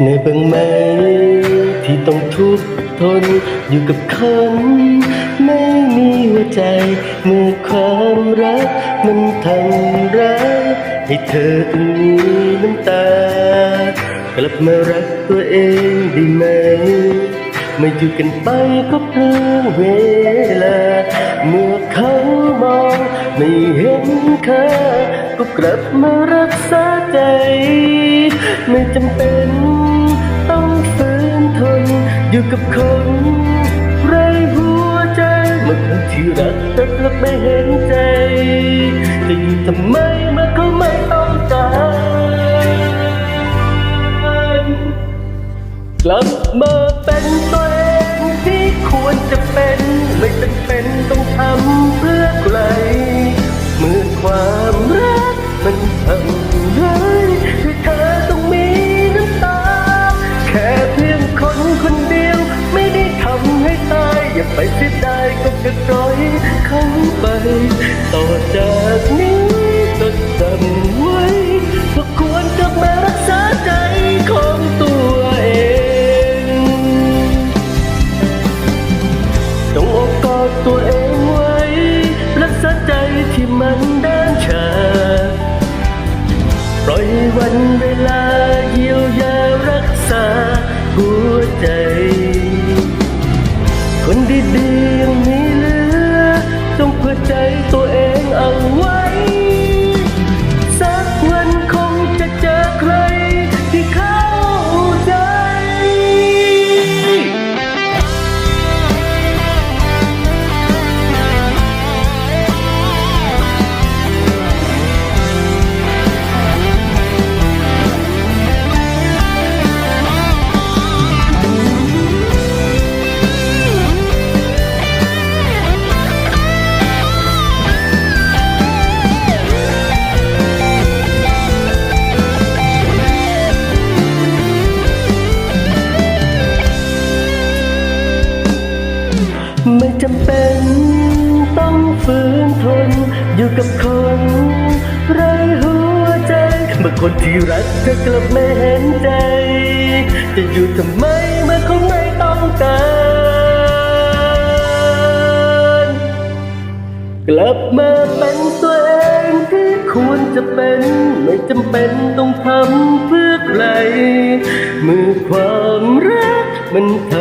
เหนื่อยบ้างไหม ที่ต้องทุกข์ทนอยู่กับคน ไม่มีหัวใจ เมื่อความรัก มันทำร้ายให้เธอต้องมีน้ำตา กลับมารักตัวเองได้ไหมไม่อยู่กันไปก็เพื่อเวลา เมื่อเขามองไม่เห็นค่าก็กลับมารักษาใจ ไม่จำเป็นต้องฝืนทนอยู่กับคนไร้หัวใจเมื่อคนที่รักแต่กลับไม่เห็นใจจะอยู่ทำไม กลับมาเป็นตัวเองที่ควรจะเป็น ไม่จำเป็นต้องทำเพื่อใครเมื่อความรักมันทำร้ายให้เธอต้องมีน้ำตา แค่เพียงคนคนเดียว ไม่ได้ทำให้ตาย อย่าไปเสียดายก็จะปล่อยเขาไปต่อจาก เป็นต้องฝืนทน อยู่กับคนไร้หัวใจเมื่อคนที่รักเธอกลับไม่เห็นใจ จะอยู่ทำไมเมื่อเขาไม่ต้องการกลับมาเป็นตัวเองที่ควรจะเป็นไม่จำเป็นต้องทำเพื่อใครเมื่อความรักมันท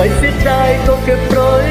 ไม่เสียดายก็เก็บร้อย